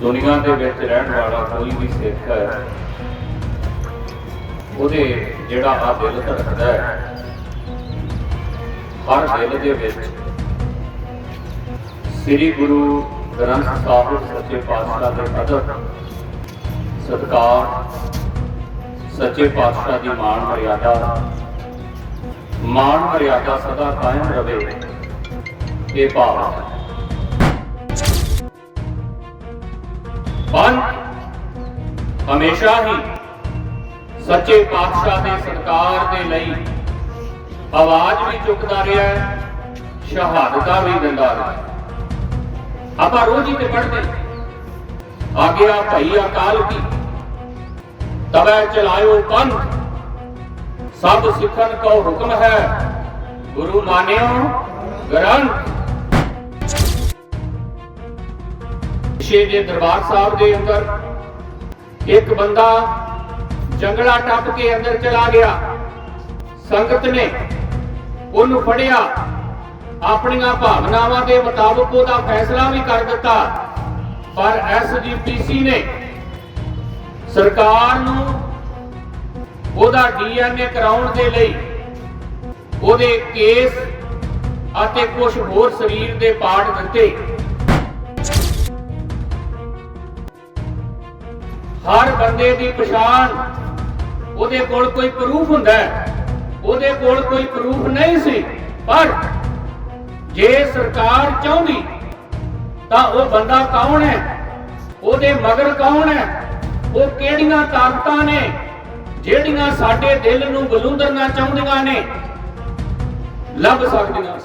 ਦੁਨੀਆ ਦੇ ਵਿੱਚ ਰਹਿਣ ਵਾਲਾ ਕੋਈ ਵੀ ਸਿੱਖ ਹੈ, ਉਹਦੇ ਜਿਹੜਾ ਆ ਦਿਲ ਧੜਕਦਾ ਹੈ, ਹਰ ਦਿਲ ਦੇ ਵਿੱਚ ਸ੍ਰੀ ਗੁਰੂ ਗ੍ਰੰਥ ਸਾਹਿਬ ਸੱਚੇ ਪਾਤਸ਼ਾਹ ਦੇ ਅਦਬ ਸਤਿਕਾਰ, ਸੱਚੇ ਪਾਤਸ਼ਾਹ ਦੀ ਮਾਣ ਮਰਿਆਦਾ ਮਾਣ ਮਰਿਆਦਾ ਸਦਾ ਕਾਇਮ ਰਵੇ ਇਹ ਭਾਵ ਹੈ ਪੰਥ ਹਮੇਸ਼ਾ ਹੀ ਸੱਚੇ ਪਾਤਸ਼ਾਹ ਦੇ ਸਤਕਾਰ ਦੇ ਲਈ ਆਵਾਜ਼ ਵੀ ਚੁੱਕਦਾ ਰਿਹਾ ਹੈ, ਸ਼ਹਾਦਤਾਂ ਵੀ ਦਿੰਦਾ ਰਿਹਾ ਆਪਾਂ ਰੋਜ਼ ਹੀ ਤੇ ਪੜ੍ਹਦੇ ਆਗਿਆ ਭਈ ਅਕਾਲ ਕੀ, ਤਵੇ ਚਲਾਇਓ ਪੰਥ ਸਭ ਸਿੱਖਣ ਕੋ ਹੁਕਮ ਹੈ, ਗੁਰੂ ਮਾਨਿਓ ਗ੍ਰੰਥ। ਸ਼ੇ ਦੇ ਦਰਬਾਰ ਸਾਹਿਬ ਦੇ ਅੰਦਰ ਇੱਕ ਬੰਦਾ ਜੰਗਲਾ ਟੱਪ ਕੇ ਅੰਦਰ ਚਲਾ ਗਿਆ। ਸੰਗਤ ਨੇ ਉਹਨੂੰ ਫੜਿਆ। ਆਪਣੀਆਂ ਭਾਵਨਾਵਾਂ ਦੇ ਮੁਤਾਬਕ ਉਹਦਾ ਫੈਸਲਾ ਵੀ ਕਰ ਦਿੱਤਾ। ਪਰ ਐਸਜੀਪੀਸੀ ਨੇ ਸਰਕਾਰ ਨੂੰ ਉਹਦਾ ਡੀਐਨਏ ਕਰਾਉਣ ਦੇ ਲਈ ਉਹਦੇ ਕੇਸ ਅਤੇ ਕੁਝ ਹੋਰ ਸਰੀਰ ਦੇ ਪਾਰਟ ਦਿੱਤੇ। ਹਰ ਬੰਦੇ ਦੀ ਪਛਾਣ ਉਹਦੇ ਕੋਲ ਕੋਈ ਪ੍ਰੂਫ ਹੁੰਦਾ ਉਹਦੇ ਕੋਲ ਕੋਈ ਪ੍ਰੂਫ ਨਹੀਂ ਸੀ। ਪਰ ਜੇ ਸਰਕਾਰ ਚਾਹੁੰਦੀ, ਤਾਂ ਉਹ ਬੰਦਾ ਕੌਣ ਹੈ? ਉਹਦੇ ਮਗਰ ਕੌਣ ਹੈ? ਉਹ ਕਿਹੜੀਆਂ ਤਾਕਤਾਂ ਨੇ? ਜਿਹੜੀਆਂ ਸਾਡੇ ਦਿਲ ਨੂੰ ਬਲੂੰਦਰਨਾ ਚਾਹੁੰਦੀਆਂ ਨੇ? ਲੱਭ ਸਕਦੀਆਂ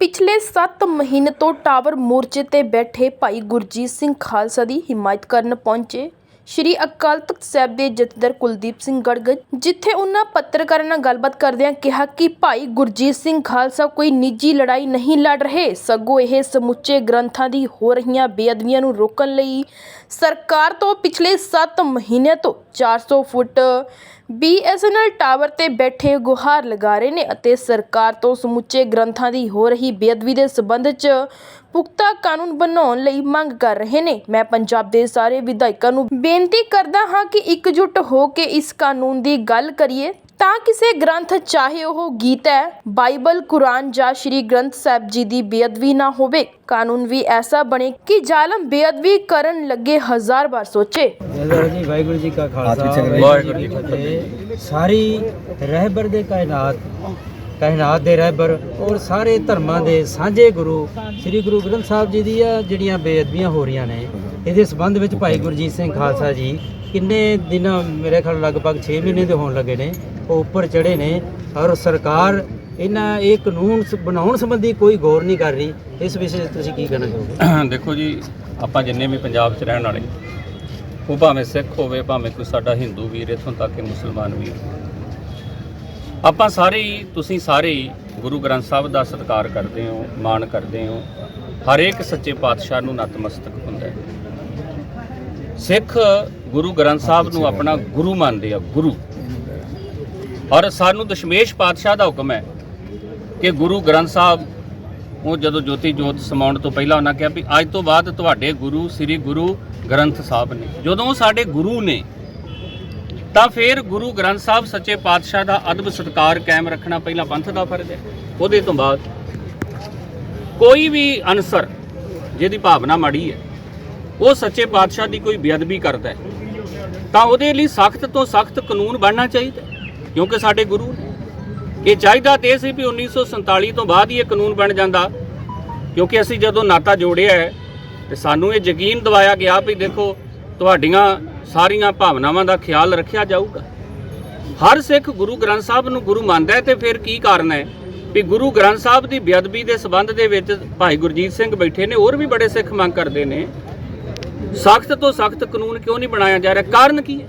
ਪਿਛਲੇ 7 ਮਹੀਨੇ ਤੋਂ ਟਾਵਰ ਮੋਰਚੇ ਤੇ ਬੈਠੇ ਭਾਈ ਗੁਰਜੀਤ ਸਿੰਘ ਖਾਲਸਾ ਦੀ ਹਿਮਾਇਤ ਕਰਨ ਪਹੁੰਚੇ। ਸ਼੍ਰੀ ਅਕਾਲ ਤਖਤ ਸਾਹਿਬ ਦੇ ਜਥੇਦਾਰ ਕੁਲਦੀਪ ਸਿੰਘ ਗੜਗੜ ਜਿੱਥੇ ਉਹਨਾਂ ਪੱਤਰਕਾਰਾਂ ਨਾਲ ਗੱਲਬਾਤ ਕਰਦਿਆਂ ਕਿਹਾ ਕਿ ਭਾਈ ਗੁਰਜੀਤ ਸਿੰਘ ਖਾਲਸਾ ਕੋਈ ਨਿੱਜੀ ਲੜਾਈ ਨਹੀਂ ਲੜ ਰਹੇ, ਸਗੋਂ ਇਹ ਸਮੁੱਚੇ ਗ੍ਰੰਥਾਂ ਦੀ ਹੋ ਰਹੀਆਂ ਬੇਅਦਬੀਆਂ ਨੂੰ ਰੋਕਣ ਲਈ ਸਰਕਾਰ ਤੋਂ ਪਿਛਲੇ 7 ਮਹੀਨਿਆਂ ਤੋਂ 400 ਫੁੱਟ ਬੀਐਸਐਨਐਲ ਟਾਵਰ ਤੇ ਬੈਠੇ ਗੁਹਾਰ ਲਗਾ ਰਹੇ ਨੇ ਅਤੇ ਸਰਕਾਰ ਤੋਂ ਸਮੁੱਚੇ ਗ੍ਰੰਥਾਂ ਦੀ ਹੋ ਰਹੀ ਬੇਅਦਬੀ ਦੇ ਸਬੰਧ 'ਚ ਪੁਖਤਾ ਕਾਨੂੰਨ ਬਣਾਉਣ ਲਈ ਮੰਗ ਕਰ ਰਹੇ ਨੇ। ਮੈਂ ਪੰਜਾਬ ਦੇ ਸਾਰੇ ਵਿਧਾਇਕਾਂ ਨੂੰ ਬੇਨਤੀ ਕਰਦਾ ਹਾਂ ਕਿ ਇਕਜੁੱਟ ਹੋ ਕੇ ਇਸ ਕਾਨੂੰਨ ਦੀ ਗੱਲ ਕਰੀਏ। ਤਾਂ ਕਿਸੇ ਗ੍ਰੰਥ ਚਾਹੇ ਉਹ ਗੀਤ ਹੈ ਬਾਈਬਲ ਕੁਰਾਨ ਜਾਂ ਸ਼੍ਰੀ ਗ੍ਰੰਥ ਸਾਹਿਬ ਜੀ ਦੀ ਬੇਅਦਬੀ ਨਾ ਹੋਵੇ। ਕਾਨੂੰਨ ਵੀ ਐਸਾ ਬਣੇ ਕਿ ਜ਼ਾਲਮ ਬੇਅਦਬੀ ਕਰਨ ਲੱਗੇ ਹਜ਼ਾਰ ਵਾਰ ਸੋਚੇ। ਜੈ ਵਾਹਿਗੁਰੂ ਜੀ ਕਾ ਖਾਲਸਾ। ਪਿੱਛੇ ਕਰੀਏ। ਵਾਹਿਗੁਰੂ ਜੀ ਕੀ ਫਤਿਹ। ਸਾਰੀ ਰਹਿਬਰ ਦੇ ਕਾਇਨਾਤ ਕਾਇਨਾਤ ਦੇ ਰਹਿਬਰ ਔਰ ਸਾਰੇ ਧਰਮਾਂ ਦੇ ਸਾਂਝੇ ਗੁਰੂ ਸ੍ਰੀ ਗੁਰੂ ਗ੍ਰੰਥ ਸਾਹਿਬ ਜੀ ਦੀਆਂ ਜਿਹੜੀਆਂ ਬੇਅਦਬੀਆਂ ਹੋ ਰਹੀਆਂ ਨੇ ਇਹਦੇ ਸਬੰਧ ਵਿੱਚ ਭਾਈ ਗੁਰਜੀਤ ਸਿੰਘ ਖਾਲਸਾ ਜੀ ਕਿੰਨੇ ਦਿਨ ਮੇਰੇ ਖਿਆਲ ਲਗਭਗ 6 ਮਹੀਨੇ ਦੇ ਹੋਣ ਲੱਗੇ ਨੇ, ਉਹ ਉੱਪਰ ਚੜੇ ਨੇ ਔਰ ਸਰਕਾਰ ਇਹਨਾਂ ਇਹ ਕਾਨੂੰਨ ਬਣਾਉਣ ਸੰਬੰਧੀ ਕੋਈ ਗੌਰ ਨਹੀਂ ਕਰ ਰਹੀ। ਇਸ ਵਿਸ਼ੇ 'ਚ ਤੁਸੀਂ ਕੀ ਕਹਿਣਾ ਚਾਹੋਗੇ? ਦੇਖੋ ਜੀ, ਆਪਾਂ ਜਿੰਨੇ ਵੀ ਪੰਜਾਬ 'ਚ ਰਹਿਣ ਵਾਲੇ, ਉਹ ਭਾਵੇਂ ਸਿੱਖ ਹੋਵੇ, ਭਾਵੇਂ ਕੋਈ ਸਾਡਾ ਹਿੰਦੂ ਵੀਰ ਇੱਥੋਂ ਤੱਕ ਕਿ ਮੁਸਲਮਾਨ ਵੀਰ। ਆਪਾਂ ਸਾਰੇ ਹੀ, ਤੁਸੀਂ ਸਾਰੇ ਹੀ ਗੁਰੂ ਗ੍ਰੰਥ ਸਾਹਿਬ ਦਾ ਸਤਿਕਾਰ ਕਰਦੇ ਹੋ, ਮਾਣ ਕਰਦੇ ਹੋ। ਹਰੇਕ ਸੱਚੇ ਪਾਤਸ਼ਾਹ ਨੂੰ ਨਤਮਸਤਕ ਹੁੰਦਾ ਹੈ। ਸਿੱਖ ਗੁਰੂ ਗ੍ਰੰਥ ਸਾਹਿਬ ਨੂੰ ਆਪਣਾ ਗੁਰੂ ਮੰਨਦੇ ਆ, ਗੁਰੂ। ਔਰ ਸਾਨੂੰ ਦਸ਼ਮੇਸ਼ ਪਾਤਸ਼ਾਹ ਦਾ ਹੁਕਮ ਹੈ ਕਿ ਗੁਰੂ ਗ੍ਰੰਥ ਸਾਹਿਬ, ਉਹ ਜਦੋਂ ਜੋਤੀ ਜੋਤ ਸਮਾਉਣ ਤੋਂ ਪਹਿਲਾਂ ਉਹਨਾਂ ਕਿਹਾ ਵੀ ਅੱਜ ਤੋਂ ਬਾਅਦ ਤੁਹਾਡੇ ਗੁਰੂ, ਸ੍ਰੀ ਗੁਰੂ ਗ੍ਰੰਥ ਸਾਹਿਬ ਨੇ। ਜਦੋਂ ਉਹ ਸਾਡੇ ਗੁਰੂ ਨੇ, ਤਾਂ ਫਿਰ ਗੁਰੂ ਗ੍ਰੰਥ ਸਾਹਿਬ ਸੱਚੇ ਪਾਤਸ਼ਾਹ ਦਾ ਅਦਬ ਸਤਕਾਰ ਕਾਇਮ ਰੱਖਣਾ ਪਹਿਲਾਂ ਪੰਥ ਦਾ ਫਰਜ਼ ਹੈ। ਉਹਦੇ ਤੋਂ ਬਾਅਦ ਕੋਈ ਵੀ ਅਨਸਰ ਜਿਹਦੀ ਭਾਵਨਾ ਮਾੜੀ ਹੈ ਉਹ ਸੱਚੇ ਪਾਤਸ਼ਾਹ ਦੀ ਕੋਈ ਬੇਅਦਬੀ ਕਰਦਾ ਤਾਂ ਉਹਦੇ ਲਈ ਸਖਤ ਤੋਂ ਸਖਤ ਕਾਨੂੰਨ ਬਣਨਾ ਚਾਹੀਦਾ ਕਿਉਂਕਿ ਸਾਡੇ ਗੁਰੂ ਨੇ। ਇਹ ਚਾਹੀਦਾ ਤੇ ਇਹ ਸੀ ਵੀ 1947 ਤੋਂ ਬਾਅਦ ਹੀ ਇਹ ਕਾਨੂੰਨ ਬਣ ਜਾਂਦਾ, ਕਿਉਂਕਿ ਅਸੀਂ ਜਦੋਂ ਨਾਤਾ ਜੋੜਿਆ ਹੈ, ਤੇ ਸਾਨੂੰ ਇਹ ਯਕੀਨ ਦਿਵਾਇਆ ਗਿਆ ਵੀ ਦੇਖੋ, ਤੁਹਾਡੀਆਂ ਸਾਰੀਆਂ ਭਾਵਨਾਵਾਂ ਦਾ ਖਿਆਲ ਰੱਖਿਆ ਜਾਊਗਾ। ਹਰ ਸਿੱਖ ਗੁਰੂ ਗ੍ਰੰਥ ਸਾਹਿਬ ਨੂੰ ਗੁਰੂ ਮੰਨਦਾ ਹੈ ਤੇ ਫਿਰ ਕੀ ਕਾਰਨ ਹੈ ਵੀ ਗੁਰੂ ਗ੍ਰੰਥ ਸਾਹਿਬ ਦੀ ਬੇਅਦਬੀ ਦੇ ਸਬੰਧ ਦੇ ਵਿੱਚ ਭਾਈ ਗੁਰਜੀਤ ਸਿੰਘ ਬੈਠੇ ਨੇ, ਹੋਰ ਵੀ ਬੜੇ ਸਿੱਖ ਮੰਗ ਕਰਦੇ ਨੇ। ਸਖਤ ਤੋਂ ਸਖਤ ਕਾਨੂੰਨ ਕਿਉਂ ਨਹੀਂ ਬਣਾਇਆ ਜਾ ਰਿਹਾ? ਕਾਰਨ ਕੀ ਹੈ?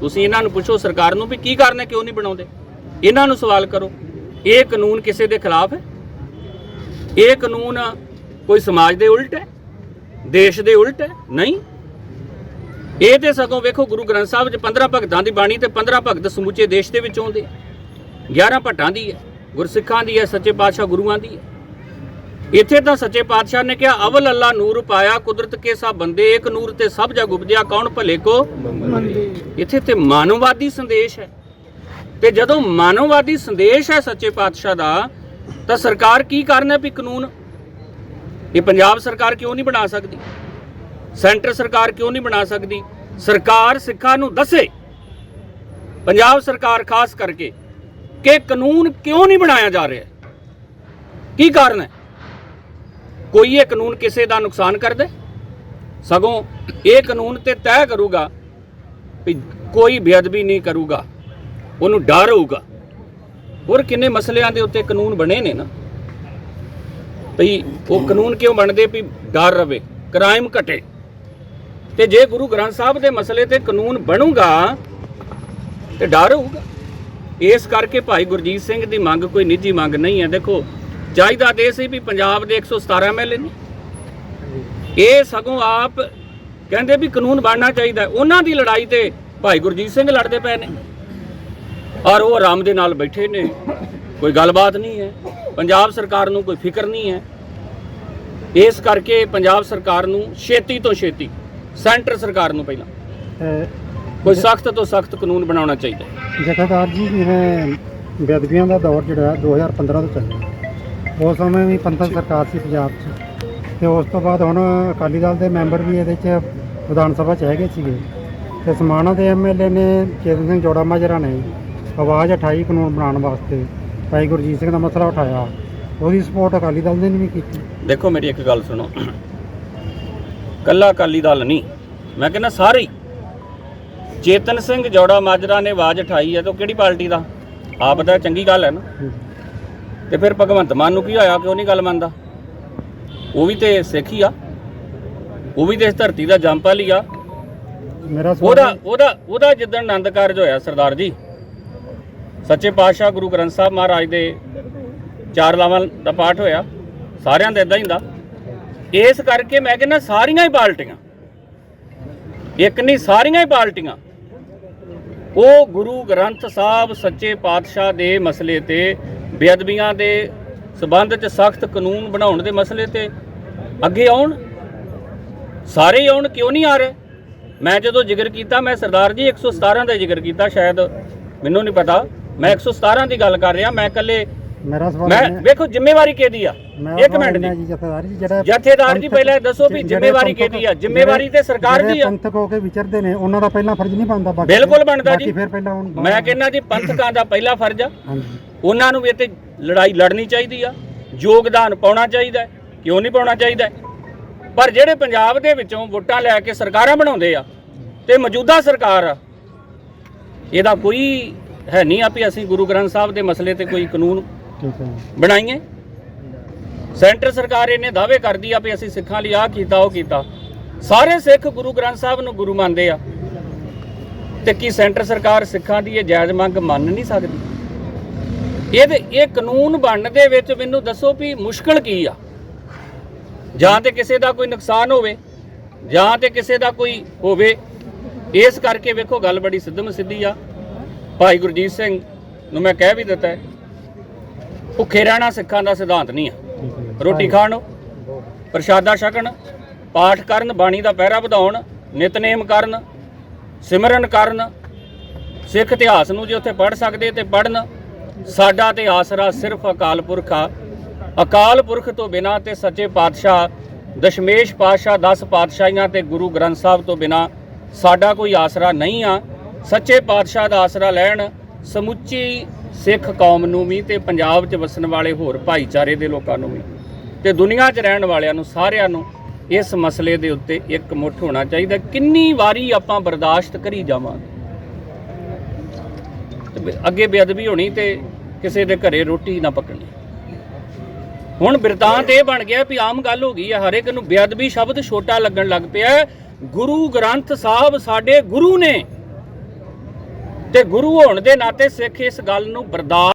ਤੁਸੀਂ ਇਹਨਾਂ ਨੂੰ ਪੁੱਛੋ ਸਰਕਾਰ ਨੂੰ ਵੀ ਕੀ ਕਾਰਨ ਹੈ, ਕਿਉਂ ਨਹੀਂ ਬਣਾਉਂਦੇ? ਇਹਨਾਂ ਨੂੰ ਸਵਾਲ ਕਰੋ, ਇਹ ਕਾਨੂੰਨ ਕਿਸੇ ਦੇ ਖਿਲਾਫ ਹੈ? ਇਹ ਕਾਨੂੰਨ ਕੋਈ ਸਮਾਜ ਦੇ ਉਲਟ ਹੈ? ਦੇਸ਼ ਦੇ ਉਲਟ ਹੈ? ਨਹੀਂ। ਇਹ ਤੇ ਸਗੋਂ ਵੇਖੋ ਗੁਰੂ ਗ੍ਰੰਥ ਸਾਹਿਬ 'ਚ 15 ਭਗਤਾਂ ਦੀ ਬਾਣੀ ਤੇ 15 ਭਗਤ ਸਮੁੱਚੇ ਦੇਸ਼ ਦੇ ਵਿੱਚ ਆਉਂਦੇ ਆ। 11 ਭੱਟਾਂ ਦੀ ਹੈ, ਗੁਰਸਿੱਖਾਂ ਦੀ ਹੈ, ਸੱਚੇ ਪਾਤਸ਼ਾਹ ਗੁਰੂਆਂ ਦੀ ਹੈ। ਇੱਥੇ ਤਾਂ ਸੱਚੇ ਪਾਤਸ਼ਾਹ ਨੇ ਕਿਹਾ ਅਵਲ ਅੱਲਾ ਨੂਰ ਪਾਇਆ ਕੁਦਰਤ ਕੇ ਸਭ ਬੰਦੇ ਇੱਕ ਨੂਰ ਤੇ ਸਭ ਜਗ ਉਪਜਿਆ ਕੌਣ ਭਲੇ ਕੋ? ਇੱਥੇ ਤੇ ਮਾਨਵਵਾਦੀ ਸੰਦੇਸ਼ ਹੈ। ਤੇ ਜਦੋਂ ਮਾਨਵਵਾਦੀ ਸੰਦੇਸ਼ ਹੈ ਸੱਚੇ ਪਾਤਸ਼ਾਹ ਦਾ ਤਾਂ ਸਰਕਾਰ ਕੀ ਕਰਨਾ ਵੀ ਕਾਨੂੰਨ? ਇਹ ਪੰਜਾਬ ਸਰਕਾਰ ਕਿਉਂ ਨਹੀਂ ਬਣਾ ਸਕਦੀ? ਸੈਂਟਰ ਸਰਕਾਰ ਕਿਉਂ ਨਹੀਂ ਬਣਾ ਸਕਦੀ? ਸਰਕਾਰ ਸਿੱਖਾਂ ਨੂੰ ਦੱਸੇ। ਪੰਜਾਬ ਸਰਕਾਰ ਖਾਸ ਕਰਕੇ ਕਿ ਕਾਨੂੰਨ ਕਿਉਂ ਨਹੀਂ ਬਣਾਇਆ ਜਾ ਰਿਹਾ? ਕੀ ਕਾਰਨ ਹੈ? ਕੋਈ ਇਹ ਕਾਨੂੰਨ ਕਿਸੇ ਦਾ ਨੁਕਸਾਨ ਕਰਦਾ? ਸਗੋਂ ਇਹ ਕਾਨੂੰਨ ਤੇ ਤੈਅ ਕਰੂਗਾ ਵੀ ਕੋਈ ਬੇਅਦਬੀ ਨਹੀਂ ਕਰੂਗਾ, ਉਹਨੂੰ ਡਰ ਹੋਊਗਾ। ਹੋਰ ਕਿੰਨੇ ਮਸਲਿਆਂ ਦੇ ਉੱਤੇ ਕਾਨੂੰਨ ਬਣੇ ਨੇ ਨਾ? ਭਈ ਉਹ ਕਾਨੂੰਨ ਕਿਉਂ ਬਣਦੇ ਵੀ ਡਰ ਰਵੇ, ਕ੍ਰਾਈਮ ਘਟੇ? ਤੇ ਜੇ ਗੁਰੂ ਗ੍ਰੰਥ ਸਾਹਿਬ ਦੇ ਮਸਲੇ ਤੇ ਕਾਨੂੰਨ ਬਣੂਗਾ, ਤੇ ਡਰ ਹੋਊਗਾ। ਇਸ ਕਰਕੇ ਭਾਈ ਗੁਰਜੀਤ ਸਿੰਘ ਦੀ ਮੰਗ ਕੋਈ ਨਿੱਜੀ ਮੰਗ ਨਹੀਂ ਹੈ। ਦੇਖੋ ਚਾਹੀਦਾ ਤੇ ਇਹ ਸੀ ਵੀ ਪੰਜਾਬ ਦੇ 117 ਐਮਐਲਏ ਨੇ। ਇਹ ਸਗੋਂ ਆਪ ਕਹਿੰਦੇ ਵੀ ਕਾਨੂੰਨ ਬਣਨਾ ਚਾਹੀਦਾ। ਉਹਨਾਂ ਦੀ ਲੜਾਈ ਤੇ ਭਾਈ ਗੁਰਜੀਤ ਸਿੰਘ ਲੜਦੇ ਪਏ ਨੇ। ਔਰ ਉਹ ਆਰਾਮ ਦੇ ਨਾਲ ਬੈਠੇ ਨੇ। ਕੋਈ ਗੱਲਬਾਤ ਨਹੀਂ ਹੈ। ਪੰਜਾਬ ਸਰਕਾਰ ਨੂੰ ਕੋਈ ਫਿਕਰ ਨਹੀਂ ਹੈ। ਇਸ ਕਰਕੇ ਪੰਜਾਬ ਸਰਕਾਰ ਨੂੰ ਛੇਤੀ ਤੋਂ ਛੇਤੀ ਸੈਂਟਰ ਸਰਕਾਰ ਨੂੰ ਪਹਿਲਾਂ ਕੋਈ ਸਖਤ ਤੋਂ ਸਖਤ ਕਾਨੂੰਨ ਬਣਾਉਣਾ ਚਾਹੀਦਾ ਜਥੇਦਾਰ ਜੀ ਜਿਵੇਂ ਬੇਅਦਬੀਆਂ ਦਾ ਦੌਰ ਜਿਹੜਾ ਹੈ 2015 ਤੋਂ ਚੱਲਿਆ ਉਸ ਸਮੇਂ ਵੀ ਪੰਥਕ ਸਰਕਾਰ ਸੀ ਪੰਜਾਬ 'ਚ। ਤੇ ਉਸ ਤੋਂ ਬਾਅਦ ਹੁਣ ਅਕਾਲੀ ਦਲ ਦੇ ਮੈਂਬਰ ਵੀ ਇਹਦੇ 'ਚ ਵਿਧਾਨ ਸਭਾ 'ਚ ਹੈਗੇ ਸੀਗੇ। ਤੇ ਸਮਾਣਾ ਦੇ ਐਮਐਲਏ ਨੇ ਚੇਤਨ ਸਿੰਘ ਜੋੜਾ ਮਾਜਰਾ ਨੇ ਆਵਾਜ਼ ਉਠਾਈ ਕਾਨੂੰਨ ਬਣਾਉਣ ਵਾਸਤੇ। ਭਾਈ ਗੁਰਜੀਤ ਸਿੰਘ ਦਾ ਮਸਲਾ ਉਠਾਇਆ। ਉਹਦੀ ਸਪੋਰਟ ਅਕਾਲੀ ਦਲ ਨੇ ਨਹੀਂ ਕੀਤੀ। ਦੇਖੋ ਮੇਰੀ ਇੱਕ ਗੱਲ ਸੁਣੋ। ਕੱਲਾ ਅਕਾਲੀ ਦਲ ਨਹੀਂ ਮੈਂ ਕਹਿੰਦਾ ਸਾਰੇ ਚੇਤਨ ਸਿੰਘ ਜੋੜਾ ਮਾਜਰਾ ਨੇ ਆਵਾਜ਼ ਉਠਾਈ ਹੈ ਤਾਂ ਕਿਹੜੀ ਪਾਰਟੀ ਦਾ? ਆਪ ਦਾ ਚੰਗੀ ਗੱਲ ਹੈ ਨਾ। ਤੇ ਫਿਰ ਭਗਵੰਤ ਮਾਨ ਨੂੰ ਕੀ ਹੋਇਆ? ਕਿਉਂ ਨਹੀਂ ਗੱਲ ਮੰਨਦਾ? ਉਹ ਵੀ ਤੇ ਸਿੱਖ ਹੀ ਆ। ਉਹ ਵੀ ਤੇ ਇਸ ਧਰਤੀ ਦਾ ਜੰਪਲ ਹੀ ਆ। ਮੇਰਾ ਉਹਦਾ ਉਹਦਾ ਉਹਦਾ ਜਿੱਦਣ ਆਨੰਦ ਕਾਰਜ ਹੋਇਆ ਸਰਦਾਰ ਜੀ ਸੱਚੇ ਪਾਤਸ਼ਾਹ ਗੁਰੂ ਗ੍ਰੰਥ ਸਾਹਿਬ ਮਹਾਰਾਜ ਦੇ ਚਾਰ ਲਾਵਾਂ ਦਾ ਪਾਠ ਹੋਇਆ। ਸਾਰਿਆਂ ਦਾ ਇਦਾਂ ਹੀ ਹੁੰਦਾ। ਇਸ ਕਰਕੇ ਮੈਂ ਕਹਿੰਦਾ ਸਾਰੀਆਂ ਹੀ ਪਾਰਟੀਆਂ ਇੱਕ ਨਹੀਂ ਸਾਰੀਆਂ ਹੀ ਪਾਰਟੀਆਂ ਉਹ ਗੁਰੂ ਗ੍ਰੰਥ ਸਾਹਿਬ ਸੱਚੇ ਪਾਤਸ਼ਾਹ ਦੇ ਮਸਲੇ ਤੇ ਬੇਅਦਬੀਆਂ ਦੇ ਸਬੰਧ 'ਚ ਸਖਤ ਕਾਨੂੰਨ ਬਣਾਉਣ ਦੇ ਮਸਲੇ ਤੇ ਅੱਗੇ ਆਉਣ? ਸਾਰੇ ਆਉਣ, ਕਿਉਂ ਨਹੀਂ ਆ ਰਹੇ? ਮੈਂ ਜਦੋਂ ਜ਼ਿਕਰ ਕੀਤਾ, ਮੈਂ ਸਰਦਾਰ ਜੀ 117 ਦਾ ਜ਼ਿਕਰ ਕੀਤਾ, ਸ਼ਾਇਦ ਮੈਨੂੰ ਨਹੀਂ ਪਤਾ। ਮੈਂ 117 ਦੀ ਗੱਲ ਕਰ ਰਿਹਾ, ਮੈਂ ਇਕੱਲੇ ਮੇਰਾ ਸਵਾਲ ਮੈਂ ਵੇਖੋ ਜ਼ਿੰਮੇਵਾਰੀ ਕਿਹਦੀ ਆ? ਇੱਕ ਮਿੰਟ ਦੀ ਜੀ। ਜਥੇਦਾਰ ਜੀ ਜਿਹੜਾ ਜਥੇਦਾਰ ਜੀ ਪੰਥਕ- ਪਹਿਲਾਂ ਦੱਸੋ ਵੀ ਜ਼ਿੰਮੇਵਾਰੀ ਕਿਹਦੀ ਆ? ਜ਼ਿੰਮੇਵਾਰੀ ਤੇ ਸਰਕਾਰ ਦੀ ਆ। ਪੰਥਕ ਹੋ ਕੇ ਵਿਚਰਦੇ ਨੇ ਉਹਨਾਂ ਦਾ ਪਹਿਲਾਂ ਫਰਜ਼ ਨਹੀਂ ਬਣਦਾ ਬਾਕੀ ਬਿਲਕੁਲ ਬਣਦਾ ਜੀ। ਫਿਰ ਪਹਿਲਾਂ ਹੁਣ ਮੈਂ ਕਹਿੰਦਾ ਜੀ ਪੰਥਕਾਂ ਦਾ ਪਹਿਲਾ ਫਰਜ਼ ਆ। ਉਹਨਾਂ ਨੂੰ ਵੀ ਇੱਥੇ ਲੜਾਈ ਲੜਨੀ ਚਾਹੀਦੀ ਆ। ਯੋਗਦਾਨ ਪਾਉਣਾ ਚਾਹੀਦਾ। ਕਿਉਂ ਨਹੀਂ ਪਾਉਣਾ ਚਾਹੀਦਾ? ਪਰ ਜਿਹੜੇ ਪੰਜਾਬ ਦੇ ਵਿੱਚੋਂ ਵੋਟਾਂ ਲੈ ਕੇ ਸਰਕਾਰਾਂ ਬਣਾਉਂਦੇ ਆ ਤੇ ਮੌਜੂਦਾ ਸਰਕਾਰ ਆ ਇਹਦਾ ਕੋਈ ਹੈ ਨਹੀਂ ਆ ਵੀ ਅਸੀਂ ਗੁਰੂ ਗ੍ਰੰਥ ਸਾਹਿਬ ਦੇ ਮਸਲੇ ਤੇ ਕੋਈ ਕਾਨੂੰਨ ਠੀਕ ਹੈ ਬਣਾਈਏ? ਸੈਂਟਰ ਸਰਕਾਰ ਇਹਨੇ ਦਾਅਵੇ ਕਰਦੀ ਆ ਵੀ ਅਸੀਂ ਸਿੱਖਾਂ ਲਈ ਆਹ ਕੀਤਾ, ਉਹ ਕੀਤਾ। ਸਾਰੇ ਸਿੱਖ ਗੁਰੂ ਗ੍ਰੰਥ ਸਾਹਿਬ ਨੂੰ ਗੁਰੂ ਮੰਨਦੇ ਆ। ਤੇ ਕੀ ਸੈਂਟਰ ਸਰਕਾਰ ਸਿੱਖਾਂ ਦੀ ਇਹ ਜਾਇਜ਼ ਮੰਗ ਮੰਨ ਨਹੀਂ ਸਕਦੀ? ਇਹਦੇ ਇਹ ਕਾਨੂੰਨ ਬਣਨ ਦੇ ਵਿੱਚ ਮੈਨੂੰ ਦੱਸੋ ਵੀ ਮੁਸ਼ਕਲ ਕੀ ਆ? ਜਾਂ ਤੇ ਕਿਸੇ ਦਾ ਕੋਈ ਨੁਕਸਾਨ ਹੋਵੇ, ਜਾਂ ਤੇ ਕਿਸੇ ਦਾ ਕੋਈ ਹੋਵੇ। ਇਸ ਕਰਕੇ ਵੇਖੋ ਗੱਲ ਬੜੀ ਸਿੱਧਮ ਸਿੱਧੀ ਆ। ਭਾਈ ਗੁਰਜੀਤ ਸਿੰਘ ਨੂੰ ਮੈਂ ਕਹਿ ਵੀ ਦਿੱਤਾ ਹੈ ਭੁੱਖੇ ਰਹਿਣਾ ਸਿੱਖਾਂ ਦਾ ਸਿਧਾਂਤ ਨਹੀਂ ਹੈ ਰੋਟੀ ਖਾਣ ਪ੍ਰਸ਼ਾਦਾ ਛਕਣ, ਪਾਠ ਕਰਨ, ਬਾਣੀ ਦਾ ਪਹਿਰਾ ਵਧਾਉਣ ਨਿਤਨੇਮ ਕਰਨ, ਸਿਮਰਨ ਕਰਨ, ਸਿੱਖ ਇਤਿਹਾਸ ਨੂੰ ਜੇ ਉੱਥੇ ਪੜ੍ਹ ਸਕਦੇ ਤੇ ਪੜ੍ਹਨ, ਸਾਡਾ ਤੇ ਆਸਰਾ ਸਿਰਫ ਅਕਾਲ ਪੁਰਖ ਆ। ਅਕਾਲ ਪੁਰਖ ਤੋਂ ਬਿਨਾ ਤੇ ਸੱਚੇ ਪਾਤਸ਼ਾਹ, ਦਸ਼ਮੇਸ਼ ਪਾਤਸ਼ਾਹ 10 ਪਾਤਸ਼ਾਹੀਆਂ ਤੇ ਗੁਰੂ ਗ੍ਰੰਥ ਸਾਹਿਬ ਤੋਂ ਬਿਨਾ ਸਾਡਾ ਕੋਈ ਆਸਰਾ ਨਹੀਂ ਆ। ਸੱਚੇ ਪਾਤਸ਼ਾਹ ਦਾ ਆਸਰਾ ਲੈਣ ਸਮੁੱਚੀ ਸਿੱਖ ਕੌਮ ਨੂੰ ਵੀ ਤੇ ਪੰਜਾਬ 'ਚ ਵਸਣ ਵਾਲੇ ਹੋਰ ਭਾਈਚਾਰੇ ਦੇ ਲੋਕਾਂ ਨੂੰ ਵੀ ਤੇ ਦੁਨੀਆ 'ਚ ਰਹਿਣ ਵਾਲਿਆਂ ਨੂੰ ਸਾਰਿਆਂ ਨੂੰ ਇਸ ਮਸਲੇ ਦੇ ਉੱਤੇ ਇੱਕ ਮੁੱਠ ਹੋਣਾ ਚਾਹੀਦਾ। ਕਿੰਨੀ ਵਾਰੀ ਆਪਾਂ ਬਰਦਾਸ਼ਤ ਕਰੀ ਜਾਵਾਂਗੇ? ਅੱਗੇ ਬੇਅਦਬੀ ਹੋਣੀ ਤੇ ਕਿਸੇ ਦੇ ਘਰੇ ਰੋਟੀ ਨਾ ਪੱਕਣੀ। ਹੁਣ ਬਿਰਤਾਂਤ ਇਹ ਬਣ ਗਿਆ ਵੀ ਆਮ ਗੱਲ ਹੋ ਗਈ ਹੈ ਹਰ ਇੱਕ ਨੂੰ ਬੇਅਦਬੀ ਸ਼ਬਦ ਛੋਟਾ ਲੱਗਣ ਲੱਗ ਪਿਆ। ਗੁਰੂ ਗ੍ਰੰਥ ਸਾਹਿਬ ਸਾਡੇ ਗੁਰੂ ਨੇ ਤੇ ਗੁਰੂ ਹੋਣ ਦੇ ਨਾਤੇ ਸਿੱਖ ਇਸ ਗੱਲ ਨੂੰ ਬਰਦਾਸ਼ਤ